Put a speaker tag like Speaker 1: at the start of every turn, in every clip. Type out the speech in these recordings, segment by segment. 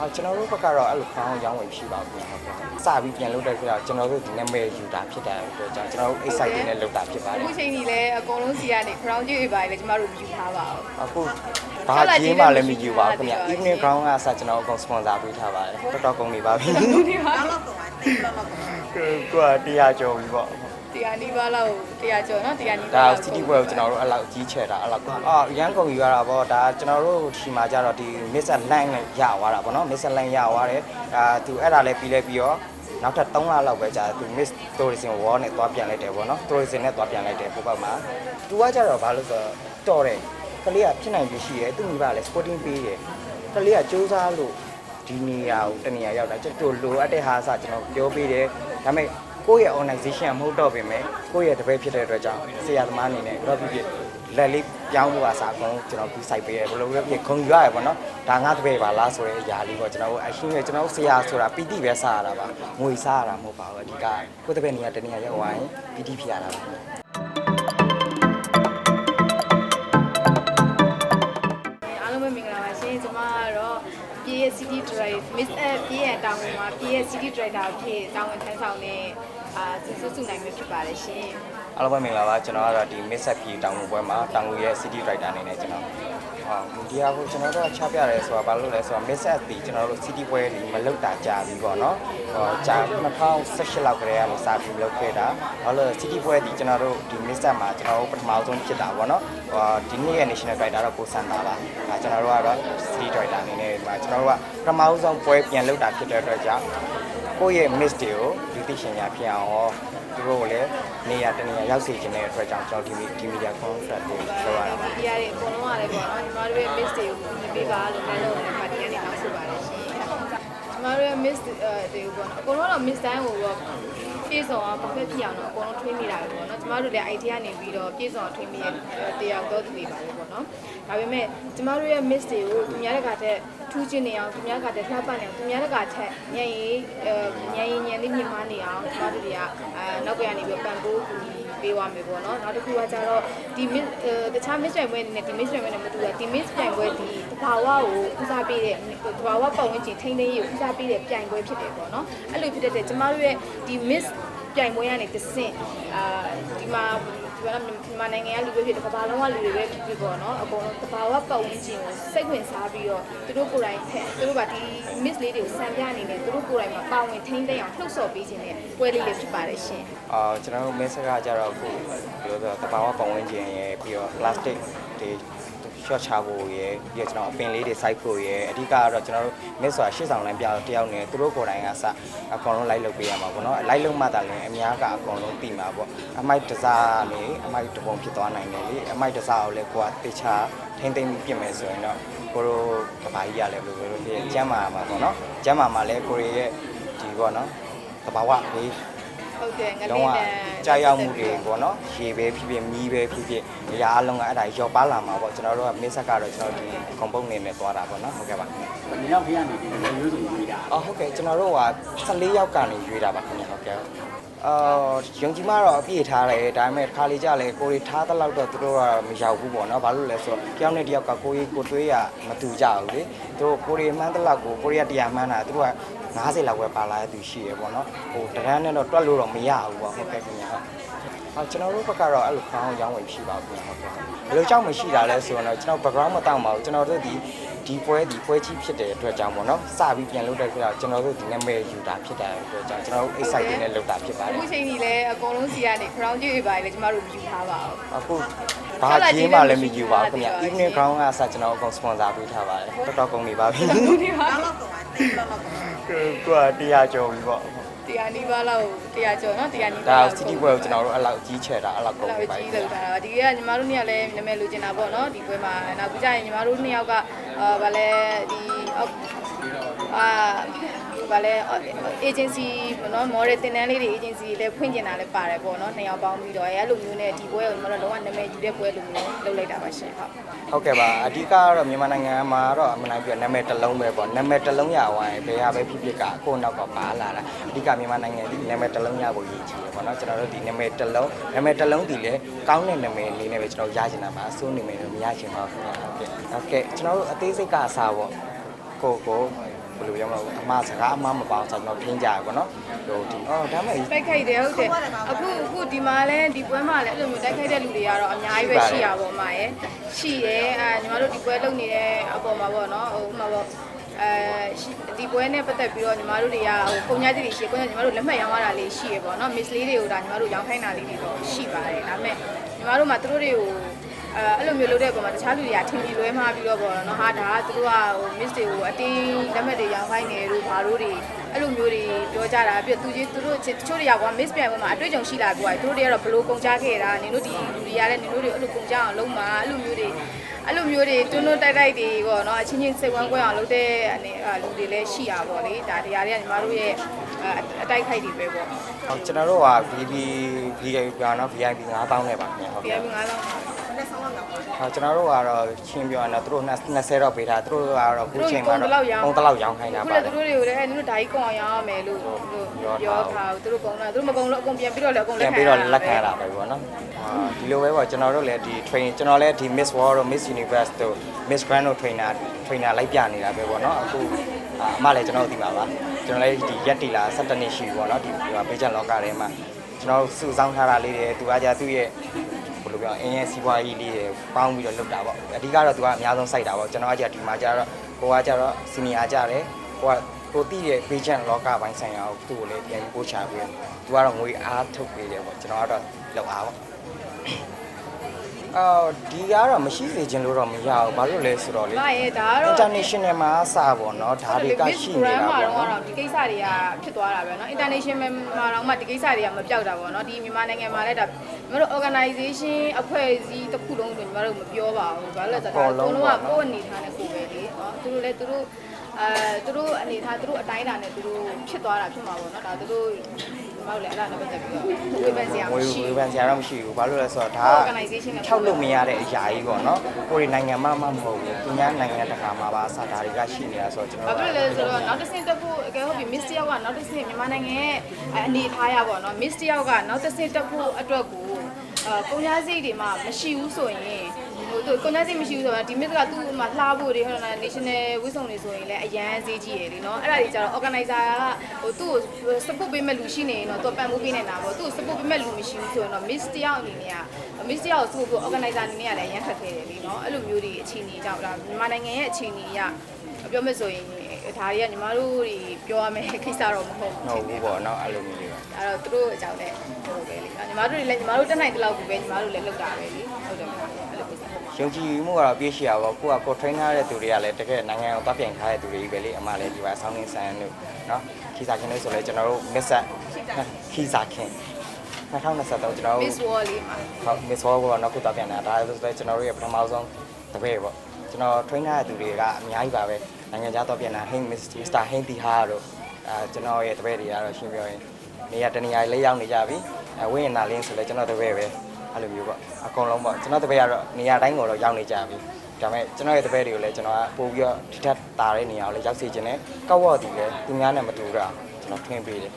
Speaker 1: အော်ကျွန်တော်တို့ဘက်ကတော့အဲ့လိုခေါင်းရောင်းဝယ်ရှိပါဘူးဟုတ်ကဲ့စပြီးပြန်လုပ်တဲ့ခါကျကျွန်တော်တို့ဒီနာမည်ယူတာဖြစ်တယ်အတွက်ကြောင့်ကျွန်တော်တို့ exciting နဲ့လုပ်တာဖြစ်ပါတယ်
Speaker 2: အခုချိန်ကြီးလည်းအကုန်လုံးစီကနေ crown ကြီးတွေပါလေကျွန်တော်တို့မယူထားပါဘူး
Speaker 1: အခုဘာကြီးမှလည်းမယူပါဘူးခင်ဗျ evening crown ကစကျွန်တော်အကုန် sponsor ပေးထားပါတယ်တော်တော်ကုန်နေပါပြီ
Speaker 2: ဘယ်လော
Speaker 1: က်ကုန်ပါလဲဘယ်
Speaker 2: လောက်ကုန်ပါလဲကွာတရားကျော်ပြီပေါ့ 100နီးပါးလောက်100ကျော်နော်100နီးပါးဒါ
Speaker 1: city boy ကိုကျွန်တော်တို့အဲ့လောက်ကြီးချဲ့တာအဲ့လောက်အာရန်ကုန်ယူရတာပေါ့ဒါကျွန်တော်တို့ဒီမှာကြတော့ဒီ Mr. Line နဲ့ရသွားတာပေါ့နော် Mr. Line ရသွားတယ်ဒါသူအဲ့ဒါလည်းပြီးလဲပြီးတော့နောက်ထပ်3လလောက်ပဲကြာသူ Miss Tourism Wall နဲ့သွားပြန်လိုက်တယ်ပေါ့နော် Tourism နဲ့သွားပြန်လိုက်တယ်ပုံပတ်မှာသူကကြတော့ဘာလို့ဆိုတော့တော်တယ်ကလေးကဖြစ်နိုင်ပြီရှိတယ်သူမိဘလည်း sporting ပေးတယ်ကလေးကစူးစမ်းလို့ဒီနေရာကိုတနေရာရောက်တာကျွန်တော်လိုအပ်တဲ့ဟာအစကျွန်တော်ပြောပေးတယ်ဒါပေမဲ့ ကိုယ့်ရဲ့ organization မဟုတ်တော့ပြင်မဲ့ကိုယ့်ရဲ့တပည့်ဖြစ်တဲ့အတွက်ကြောင့်ဆရာသမားအနေနဲ့တော့ဖြစ်ဖြစ်လက်လေးပြောင်းလို့အစားအကုန်ကျွန်တော်ပြီးစိုက်ပေးတယ်ဘယ်လိုပဲဖြစ်ခုံယူရတယ်ပေါ့နော်ဒါငါတပည့်ပါလားဆိုတဲ့အရာလေးပေါ့ကျွန်တော်အရှင်းနဲ့ကျွန်တော်ဆရာဆိုတာပီတိပဲစားရတာပါငွေစားရတာမဟုတ်ပါဘူးအဓိကကိုယ့်တပည့်နေရာတနေရာရောက်သွားရင်ပီတိဖြစ်ရတာပါ
Speaker 2: PA City Drive Miss App PA တောင်းဝင်မှာ PA City Driver ဖြစ်တောင်းဝင်ထမ်းဆောင်တဲ့အာစုစုစုနိုင်မှာဖြစ်ပါတယ်ရှင်
Speaker 1: အားလုံးပဲမင်္ဂလာပါကျွန်တော်ကတော့ဒီ Miss Up ပြည်တောင်ငူပွဲမှာတောင်ငူရဲ့ City Writer အနေနဲ့ကျွန်တော် ဟာဒီဟာကိုကျွန်တော်တို့ကချပြရဲဆိုတာဘာလို့လဲဆိုတော့ Miss Up ဒီကျွန်တော်တို့ City ပွဲဒီမလုပ်တာကြာပြီပေါ့နော်ဟောကြာ2018လောက်ကလေးကနေစပြီးလုပ်ခဲ့တာဘာလို့လဲ City ပွဲဒီကျွန်တော်တို့ဒီ Miss Up မှာကျွန်တော်တို့ပထမဆုံးဖြစ်တာပေါ့နော်ဟောဒီနေ့ရဲ့ National Writer တော့ကိုစံတာပါဒါကျွန်တော်တို့ကတော့ City Writer အနေနဲ့ဒီမှာကျွန်တော်တို့ကပထမဆုံးပွဲပြန်လုပ်တာဖြစ်တဲ့အတွက်ကြောင့်ကိုယ့်ရဲ့ miss တွေကိုဒီသိရှင်များဖြစ်အောင်ဟောသူတို့ကိုလည်းနေရာတနေရာရောက်စေချင်တဲ့အတွက်ကြောင့်ကျွန်တော်ဒီဒီမီဒီယာ contract ကိုလုပ်ရတာပါ
Speaker 2: ဒီရတဲ့အကုန်လုံးကလည်းပေါ့နော်ညီမ တို့ရဲ့ miss တွေကိုညီပေးပါလို့လည်းလုပ်နေတာဒီကနေတောင်းဆိုပါတယ်ရှင်ညီမတို့ရဲ့ miss တွေကိုပေါ့နော်အကုန်လုံးတော့ miss တိုင်းကိုတော့ပြေဆုံးအောင်ဘာဖြစ်ဖြစ်အောင်တော့အကုန်လုံးထွေးမိတာပဲပေါ့နော်ကျမတို့လည်း idea နေပြီးတော့ပြေဆုံးအောင်ထွေးမိရဲ့တရားတော့သူတွေပါပဲပေါ့နော်ဒါပေမဲ့ကျမတို့ရဲ့ miss တွေကိုသူများတကာတဲ့ထူးချင်နေအောင်သူများကတဲ့လှပနေအောင်သူများတကာထက်ညင်ရီညင်ရီညင်လေးမြင်မနေအောင်ကျမတို့တွေကအဲနောက်ပြန်နေပြီးပံပိုးကူညီ ပေးသွားမယ်ပေါ့နော်နောက်တစ်ခုကကျတော့ဒီ miss တခြား miss ပြိုင်ပွဲနဲ့ဒီ miss ပြိုင်ပွဲနဲ့မတူတာဒီ miss ပြိုင်ပွဲဒီတဘာဝကိုဦးစားပေးတဲ့တဘာဝပတ်ဝန်းကျင်ထိန်းသိမ်းရေးကိုဦးစားပေးတဲ့ပြိုင်ပွဲဖြစ်တယ်ပေါ့နော်အဲ့လိုဖြစ်တဲ့ကျမတို့ရဲ့ဒီ miss ပြိုင်ပွဲကနေတစ်ဆင့်အာဒီမှာ ဒီမှာမြန်မာနိုင်ငံကလူတွေဖြစ်တယ်ကမ္ဘာလုံးကလူတွေပဲဖြစ်ဖြစ်ပေါ့နော်အကုန်လုံးတဘာဝပတ်ဝန်းကျင်ကိုစိတ်ဝင်စားပြီးတော့သူတို့ကိုယ်တိုင်ထက်သူတို့ကဒီ miss လေးတွေကိုစံပြအနေနဲ့သူတို့ကိုယ်တိုင်မှာပါဝင်ထိန်းသိမ်းအောင်လှုပ်ဆော်ပေးခြင်းနဲ့ပွဲလေးလေးဖြစ်ပါတယ်ရှင်
Speaker 1: အာကျွန်တော်တို့ message ကကြတော့အခုဘယ်လိုဆိုတော့တဘာဝပတ်ဝန်းကျင်ရယ်ပြီးတော့ plastic တွေ short ချဖို့ရယ်ပြီးတော့ကျွန်တော်အပင်လေးတွေစိုက်ဖို့ရယ်အဓိကကတော့ကျွန်တော်တို့ miss ဆိုတာရှေ့ဆောင်လမ်းပြတော့တယောက်နေသူတို့ကိုယ်တိုင်ကစအကောင်လုံးလိုက်လုပ်ပေးရမှာပေါ့နော်လိုက်လုပ်မှသာလည်းအများကအကောင်လုံးသိမှာပေါ့အမိုက်တစားနေအမိုက်တပုံဖြစ်သွားနိုင်တယ်လေအမိုက်တစားကိုလည်းကိုကတေချာထိမ့်သိမ့်ပြင်မယ်ဆိုရင်တော့ကိုတို့ကဘာကြီးရလဲဘယ်လိုပဲဖြစ်ကျမ်းမာမှာပေါ့နော်ကျမ်းမာမှာလည်းကိုရီရဲ့ဒီပေါ့နော်တဘာဝလေး
Speaker 2: ဟုတ်တယ်ငလ
Speaker 1: လုံးဝ
Speaker 2: င်းတန်
Speaker 1: ကြာရောက်မှုတွေပေါ့နော်ရေပဲဖြစ်ဖြစ်မီးပဲဖြစ်ဖြစ်အရာအလုံးကအဲ့ဒါရောပါလာမှာပေါ့ကျွန်တော်တို့ကမင်းဆက်ကတော့ကျွန်တော်ဒီကွန်ပုံနေနဲ့သွားတာပေါ့နော်ဟုတ်ကဲ့ပါ
Speaker 3: ဒီနောက်ဖေးကနေဒီလိုမျိုးစုံပြီးတာ
Speaker 1: အော်ဟုတ်ကဲ့ကျွန်တော်တို့က14ယောက်ကနေရွေးတာပါခင်ဗျဟုတ်ကဲ့အော်ယုံကြည်မတော့အပြည့်ထားတယ်ဒါပေမဲ့တစ်ခါလေကြာလဲကိုရီထားတဲ့လောက်တော့သူတို့ကမရောက်ဘူးပေါ့နော်ဘာလို့လဲဆိုတော့တယောက်နဲ့တယောက်ကကိုရီကိုတွေးရမတူကြဘူးလေသူတို့ကိုရီမှန်းတဲ့လောက်ကိုကိုရီကတရားမှန်းတာသူတို့က 90လောက်ပဲပါလာတဲ့သူရှိရပေါ့နော်ဟိုတရန်းနဲ့တော့တွက်လို့တော့မရဘူးပေါ့ဟုတ်ကဲ့ခင်ဗျဟုတ်။အော်ကျွန်တော်တို့ဘက်ကတော့အဲ့လိုခေါင်းရောင်းဝယ်ရှိပါဘူးဟုတ်ကဲ့။ဘယ်လိုကြောင့်မရှိတာလဲဆိုတော့ကျွန်တော် background မတောင်းပါဘူး။ကျွန်တော်တို့ဒီဒီပွဲဒီပွဲကြီးဖြစ်တဲ့အတွက်ကြောင့်ပေါ့နော်။စပြီးပြန်လုပ်တဲ့ခါကျွန်တော်တို့ဒီနာမည်ယူတာဖြစ်တဲ့အတွက်ကြောင့်ကျွန်တော်တို့ excited နဲ့လုပ်တာဖြစ်ပါတယ်
Speaker 2: အခုချိန်ကြီးလည်းအကုန်လုံးစီကနေ crown ကြီးတွေပါလေကျမတို့မယူထားပါဘူး။
Speaker 1: အခုဘာကြီးမှလည်းမယူပါဘူးခင်ဗျ။ evening ground ကစကျွန်တော်အကုန် sponsor ပေးထားပါတယ်။တော်တော်ကုန်နေပါပြီ
Speaker 2: ဒီမှာ။
Speaker 1: ကိုက တရားကြော်ပြီပေါ့
Speaker 2: တရားနီးပါးလောက်တရားကျော်နော်တရားနီး။ပါး
Speaker 1: ဒါ
Speaker 2: လောက်
Speaker 1: city ပွဲကိုကျွန်တော်တို့အဲ့လောက်ကြီးချဲ့တာအဲ့လောက်ကုန်
Speaker 2: လောက်
Speaker 1: နေပါ
Speaker 2: ကြီး
Speaker 1: ပြီ
Speaker 2: လောက်တာပါဒီကညီမတို့နှစ်ယောက်လည်းနာမည်လူကျင်တာပေါ့နော်ဒီပွဲမှာနောက်ကြရင်ညီမတို့နှစ်ယောက်ကအာဗာလဲဒီ အာဗာလဲ agency ပေါ့နော် model တင်တန်းလေးတွေ agency လည်းဖွင့်ကျင်တာလည်းပါတယ်ပေါ့နော်နှစ်ယောက်ပေါင်းပြီးတော့အဲ့လိုမျိုးနဲ့ဒီပွဲကိုညီမတို့လုံးဝနာမည်ယူတဲ့ပွဲလိုမျိုးလုပ်လိုက်တာပါရှင်ဟုတ်
Speaker 1: ဟုတ်ကဲ့ပါအဓိကကတော့မြန်မာနိုင်ငံမှာတော့အမှန်တိုင်းပြောနာမည်တစ်လုံးပဲပေါ့နာမည်တစ်လုံးရအောင်ရင်ဘယ်ဟာပဲဖြစ်ဖြစ်ကကိုယ့်နောက်ကပါလာတာအဓိကမြန်မာနိုင်ငံဒီနာမည်တစ်လုံးရဖို့ရည်ကြီးတယ်ပေါ့နော်ကျွန်တော်တို့ဒီနာမည်တစ်လုံးနာမည်တစ်လုံးဒီလေကောင်းတဲ့နာမည်အနေနဲ့ပဲကျွန်တော်ရချင်တာပါအစိုးနာမည်တော့မရချင်ပါဘူးခင်ဗျာဟုတ်ကဲ့ဟုတ်ကဲ့ကျွန်တော်တို့အသေးစိတ်ကအစားပေါ့ကိုကို ဘယ်လိုပြောမလဲအမှားစကားအမှားမပေါအောင်ကျွန်တော်ထင်းကြရပါတော့ဟိုဒီအော်ဒါမဲ့
Speaker 2: တိုက်ခိုက်တယ်ဟုတ်တယ်အခုအခုဒီမှာလဲဒီပွဲမှာလဲအဲ့လိုမျိုးတိုက်ခိုက်တဲ့လူတွေကတော့အများကြီးပဲရှိရပါဘောမှာရယ်ရှိတယ်အဲညီမတို့ဒီပွဲလုပ်နေတဲ့အပေါ်မှာပေါ့နော်ဟိုဥမာပေါ့အဲဒီပွဲနဲ့ပတ်သက်ပြီးတော့ညီမတို့တွေကဟိုပုံညာကြီးတွေရှိပုံညာညီမတို့လက်မှတ်ရောင်းရတာလေးရှိရပေါ့နော် miss လေးတွေကိုဒါညီမတို့ရောင်းခိုင်းတာလေးတွေတော့ရှိပါတယ်ဒါပေမဲ့ညီမတို့မှာသူတို့တွေကို အဲအဲ့လိုမျိုးလုပ်တဲ့ပုံမှာတခြားလူတွေကထင်ပြီးလွဲမှားပြီးတော့ပေါ့နော်ဟာဒါကသူတို့ကဟို miss တွေကိုအတင်းလက်မှတ်တွေရောင်းခိုင်းနေလို့ဘာလို့တွေအဲ့လိုမျိုးတွေပြောကြတာပြီးတော့သူကြီးသူတို့တချို့တွေကကွာ miss ပြန်ပေါ်မှာအတွေ့အကြုံရှိလာပြီးတော့သူတို့တွေကတော့ဘလို့ကုန်ကြခဲ့တာနင်တို့ဒီလူတွေကလည်းနင်တို့တွေအဲ့လိုကုန်ကြအောင်လုပ်မှာအဲ့လိုမျိုးတွေအဲ့လိုမျိုးတွေတွန်းတွန်းတိုက်တိုက်တွေပေါ့နော်အချင်းချင်းစိတ်ဝမ်းကွဲအောင်လုပ်တဲ့အနေလူတွေလည်းရှိတာပေါ့လေဒါတရားတွေကညီမတို့ရဲ့အတိုက်ခိုက်တွေပဲပေါ့
Speaker 1: ဟုတ်ကျွန်တော်တို့က VV VIP ကနော် VIP 9000နဲ့ပါခင်ဗျဟုတ်
Speaker 2: ပြ
Speaker 1: ကဲ့
Speaker 2: ပြီး9000
Speaker 1: ဟုတ်ကျွန်တော်တို့ကတော့ချင်းပြောရတော့သူတို့20တော့ပေးတာသူတို့ကတော့ခုချိန်မှာတော့ပုံတလောက်ရောင်းခိုင်းတာ
Speaker 2: ခု
Speaker 1: ပါ
Speaker 2: လည်း
Speaker 1: လေ
Speaker 2: သူတို့တွေကိုလည်းအဲနင်တို့ဓာကြီးကုန်အောင်ရောင်းရမယ်လို့ပြောထားသူတို့ကုန်တာသူတို့မကုန်လို့အကုန်ပြန်ပြီးတော့လည်းအကုန်
Speaker 1: ပြ
Speaker 2: လက်
Speaker 1: န်
Speaker 2: ခံ
Speaker 1: ပြီးတော့လက်ခံရတာပဲပေါ့နော်အာဒီလိုပဲပေါ့ကျွန်တော်တို့လည်းဒီ train ကျွန်တော်လည်းဒီ Miss World တို့ Miss Universe တို့ Miss Grand တို့ trainer trainer လိုက်ပြနေတာပဲပေါ့နော်အခုအာအမလည်းကျွန်တော်တို့ဒီပါပါကျွန်တော်လည်းဒီရက်တီလာ17နှစ်ရှိပြီပေါ့နော်ဒီဘေးချန်လောကထဲမှာကျွန်တော်စုဆောင်းထားတာလေးတွေသူကကြာသူ့ရဲ့ ဘယ်လိုပြောအင်းရဲ့စီးပွားရေးလေးတွေပေါင်းပြီးတော့လုပ်တာပေါ့အဓိကတော့သူကအများဆုံးစိုက်တာပေါ့ကျွန်တော်ကကြာဒီမှာကြာတော့ကိုကကြာတော့စီနီယာကြတယ်ကိုကကိုတည်ရဲ့ဘေးချန်လောကပိုင်းဆိုင်ရာကိုသူ့ကိုလည်းပြန်ပြီးပို့ချပေးတယ်သူကတော့ငွေအားထုတ်ပေးတယ်ပေါ့ကျွန်တော်ကတော့လောက်အားပေါ့ အော်ဒီကတော့မရှိစေချင်လို့တော့မရဘူးဘာလို့လဲဆိုတော့လေ
Speaker 2: မရဲ့ဒါကတော့
Speaker 1: international မှာအစပေါ့နော်ဒါတွေကရှိနေတာ
Speaker 2: မှာ
Speaker 1: ပေါ့
Speaker 2: တော့
Speaker 1: နော်
Speaker 2: တော့ဒီကိစ္စတွေကဖြစ်သွားတာပဲเนาะ international မှာတော့မှဒီကိစ္စတွေကမပြောက်တာပေါ့เนาะဒီမြန်မာနိုင်ငံမှာလည်းဒါညီမတို့ organization အဖွဲ့အစည်းတစ်ခုလုံးဆိုညီမတို့မပြောပါဘူးဘာလို့လဲဆိုတော့ဒါလုံးဝကိုယ့်အနေထားနဲ့ကိုယ်ပဲလေเนาะသူတို့လည်းသူတို့အဲသူတို့အနေထားသူတို့အတိုင်းအတာနဲ့သူတို့ဖြစ်သွားတာဖြစ်မှာပေါ့เนาะဒါသူတို့ မဟုတ်လေအဲ့ဒါနဲ့ပတ်သက်ပြီးတော့ဝေဖန်စရာ
Speaker 1: ဝေ
Speaker 2: မရှိ
Speaker 1: ဝေ
Speaker 2: ဘူး
Speaker 1: ဖန်စရာတော့မရှိဘူးဘာလို့လဲဆိုတော့ဒါ
Speaker 2: organization နဲ့
Speaker 1: ထောက်လို့မရတဲ့အရာကြီးပေါ့နော်ကိုယ်နိုင်ငံမှမမဟုတ်ဘူးသူများနိုင်ငံတကာမှာပါအစားဒါတွေကရှိနေတာဆိုတော့ကျွန်
Speaker 2: ဘာ
Speaker 1: တော်
Speaker 2: ဖြစ်လဲဆိုတော့နောက်တစ်ဆင့်တက်ဖို့အကယ်ဟုတ်ပြီ miss တယောက်ကနောက်တစ်ဆင့်မြန်မာနိုင်ငံရဲ့အနေထားရပါတော့ miss တယောက်ကနောက်တစ်ဆင့်တက်ဖို့အတွက်ကိုအဲ ကုန်ကြစိတ်တွေမှမရှိဘူးဆိုရင်ဟိုသူကုန်ကြစိတ်မရှိဘူးဆိုတော့ဒီမစ်ကသူ့မှာလှဖို့တွေဟို national ဝစ်စုံတွေဆိုရင်လည်းအရန်ဈေးကြီးရယ်လေနော်အဲ့ဒါတွေကြတော့ organizer ကဟိုသူ့ကို support ပေးမဲ့လူရှိနေရင်တော့သူပံ့ပိုးပေးနေတာပေါ့သူ့ကို support ပေးမဲ့လူမရှိဘူးဆိုရင်တော့ miss တယောက်အနေနဲ့က miss တယောက်ကို support ပေး organizer အနေနဲ့ကလည်းအရန်ခက်ခဲတယ်လေနော်အဲ့လိုမျိုးတွေအခြေအနေကြောင့်ဒါမြန်မာနိုင်ငံရဲ့အခြေအနေကပြောမယ်ဆိုရင်ဒါတွေကညီမတို့တွေပြောရမယ့်ကိစ္စတော့မဟုတ်ဘူး
Speaker 1: ဟုတ်ဘူးပေါ့နော်အဲ့လိုမျိုးတွေ
Speaker 4: အဲ့တော့သူတို့အကြောင်းနဲ့ဟိုပဲလေညီမတို့တွေလည်းညီမတို့တက်နိုင်တဲ့လောက်ကိုပဲညီမတို့လည်းလုပ်တာပဲလေဟုတ်တယ်မလားအဲ့လိုကိစ္စ
Speaker 1: ယုံကြည်မှုကတော့ပြည့်ရှိရပါကိုကကို train ထားတဲ့သူတွေကလည်းတကယ်နိုင်ငံကိုသွားပြန်ထားတဲ့သူတွေကြီးပဲလေအမလည်းဒီပါဆောင်းနေဆန်လို့နော်ခီစာခင်လို့ဆိုလဲကျွန်တော်တို့ miss ခီစာခင်2023ကျွန်တော်တို့
Speaker 2: Miss Wall လေးမှာ
Speaker 1: ဟုတ် Miss World ကတော့နောက်ခုတော့ပြန်လာဒါဆိုတော့ကျွန်တော်တို့ရဲ့ပထမဆုံးတပည့်ပေါ့ကျွန်တော် train ထားတဲ့သူတွေကအများကြီးပါပဲနိုင်ငံခြားတော့ပြန်လာ Hey Mr. Hey Tiha တို့အဲကျွန်တော်ရဲ့တပည့်တွေကတော့ရှင်းပြောရင် နေရာတနေရာလေးရောက်နေကြပြီအဲဝင်းရနာလင်းဆိုလဲကျွန်တော်တပည့်ပဲအဲ့လိုမျိုးပေါ့အကုန်လုံးပေါ့ကျွန်တော်တပည့်ကတော့နေရာတိုင်းကိုတော့ရောက်နေကြပြီဒါပေမဲ့ကျွန်တော်ရဲ့တပည့်တွေကိုလည်းကျွန်တော်ကပို့ပြီးတော့ထိထက်တာတဲ့နေရာကိုလည်းရောက်စေချင်တယ်ကောက်ဝေါ်တီလည်းသူများနဲ့မတူတော့ကျွန်တော်ထွင်းပေးတယ်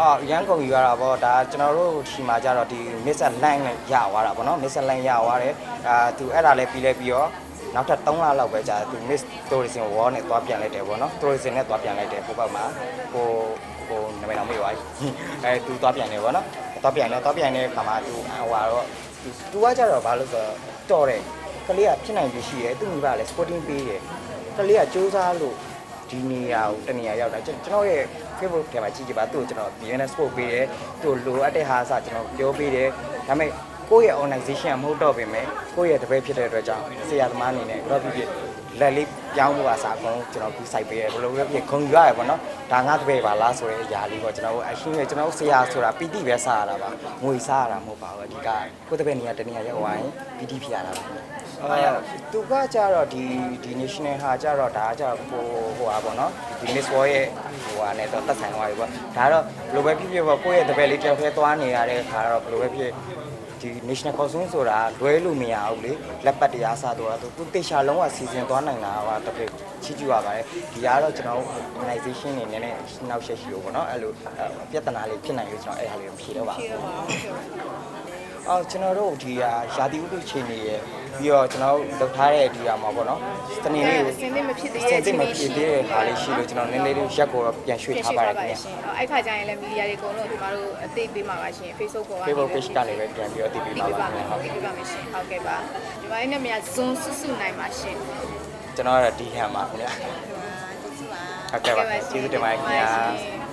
Speaker 1: အော်ရန်ကုန်ယူရတာပေါ့ဒါကျွန်တော်တို့ဒီမှာကြတော့ဒီ Miss Line နဲ့ရသွားတာပေါ့နော် Miss Line ရသွားတယ်အာသူအဲ့ဒါလည်းပြီးလဲပြီးတော့နောက်ထပ်3လလောက်ပဲကြာသူ Miss Tourism World နဲ့သွားပြန်လိုက်တယ်ပေါ့နော် Tourism နဲ့သွားပြန်လိုက်တယ်ဟိုဘက်မှာဟို ဟိုနာမည်တော့မေ့ပါဘူးအဲသူသွားပြန်တယ်ပေါ့နော်သွားပြန်တယ်သွားပြန်တဲ့အခါမှာသူဟိုဟာတော့သူသူကကြတော့ဘာလို့ဆိုတော့တော်တယ်ကလေးကဖြစ်နိုင်ပြီရှိတယ်သူ့မိဘလည်း sporting ပေးတယ်ကလေးကစူးစမ်းလို့ဒီနေရာကိုတနေရာရောက်တာကျွန်တော်ရဲ့ Facebook ထဲမှာကြည့်ကြပါသူ့ကိုကျွန်တော် business support ပေးတယ်သူ့လိုအပ်တဲ့ဟာအစကျွန်တော်ပြောပေးတယ်ဒါပေမဲ့ကိုယ့်ရဲ့ organization ကမဟုတ်တော့ပြင်မဲ့ကိုယ့်ရဲ့တပည့်ဖြစ်တဲ့အတွက်ကြောင့်ဆရာသမားအနေနဲ့တော့ဖြစ်ဖြစ် လက်လေးပြောင်းဖို့အစားအကုန်ကျွန်တော်ပြီး site ပေးတယ်ဘယ်လိုပဲဖြစ်ခုံယူရတယ်ပေါ့နော်ဒါငါတပည့်ပါလားဆိုတဲ့အရာလေးပေါ့ကျွန်တော်အရှင်းရဲ့ကျွန်တော်ဆရာဆိုတာပီတိပဲစားရတာပါငွေစားရတာမဟုတ်ပါဘူးအဓိကကိုယ့်တပည့်နေရာတနေရာရောက်သွားရင်ပီတိဖြစ်ရတာပါအဲသူကကြတော့ဒီဒီ national ဟာကြတော့ဒါကကြတော့ဟိုဟိုဟာပေါ့နော်ဒီ Miss World ရဲ့ဟိုဟာနဲ့တော့သက်ဆိုင်သွားပြီပေါ့ဒါကတော့ဘယ်လိုပဲဖြစ်ဖြစ်ပေါ့ကိုယ့်ရဲ့တပည့်လေးတစ်ယောက်တည်းသွားနေရတဲ့ခါတော့ဘယ်လိုပဲဖြစ် ဒီ national costume ဆိုတာလွဲလို့မရဘူးလေလက်ပတ်တရားစားတော့သူတေချာလုံးကစီစဉ်သွားနိုင်တာကတပည့်ချီးကျူးရပါတယ်ဒီကတော့ကျွန်တော် organization နေနည်းနည်းနောက်ဆက်ရှိလို့ပေါ့နော်အဲ့လိုပြဿနာလေးဖြစ်နိုင်လို့ကျွန်တော်အဲ့ဟာလေးကိုဖြေတော့ပါ
Speaker 2: ဖြေတော့ပါဟုတ်ကဲ့
Speaker 1: အော်ကျွန်တော်တို့ဒီဟာရာသီဥတုချိန်နေရပြီးတော့ကျွန်တော်တို့လုပ်ထားတဲ့ဒီဟာမှာပေါ့နော်စနေနေ့ကို
Speaker 2: အစင်းသင့်မဖြစ်သေး
Speaker 1: စ
Speaker 2: တဲ့
Speaker 1: င်စစ်မဖြစ်သေးတဲ့ဟာလေးရှိလို့ကျွန်တော်နည်းနည်းလေးရက်ကိုတော့ပြန်ရွှေ့ထားပါတယ်ခင်ဗျာ
Speaker 2: ရှင်အဲ့ခါကျရင်လည်းမီဒီယာတွေအကုန်လုံးဒီမှာတို့အသိပေးမှာပါရှင် Facebook ပေါ်ကနေ
Speaker 1: Facebook page ကနေပဲပြန်ပြီးတော့တည်ပြီး
Speaker 2: ဒီ
Speaker 1: ပါ
Speaker 2: ပေး
Speaker 1: ပါ
Speaker 2: ပါ
Speaker 1: ခင်
Speaker 2: မယ်
Speaker 1: ဗျာ
Speaker 2: ဟုတ်ကဲ့ပြပါမယ်ရှင်ဟုတ်ကဲ့ပါဒီမှာနဲ့မြန်ဇွန်စွတ်စွနိုင်ပါရှင်
Speaker 1: ကျွန်တော်ကတော့ဒီဟန်ပါခင်ဗျာဟုတ်ကဲ့ပါကျေးဇူးတင်ပါတယ်ခင်ဗျာ
Speaker 2: ရှင်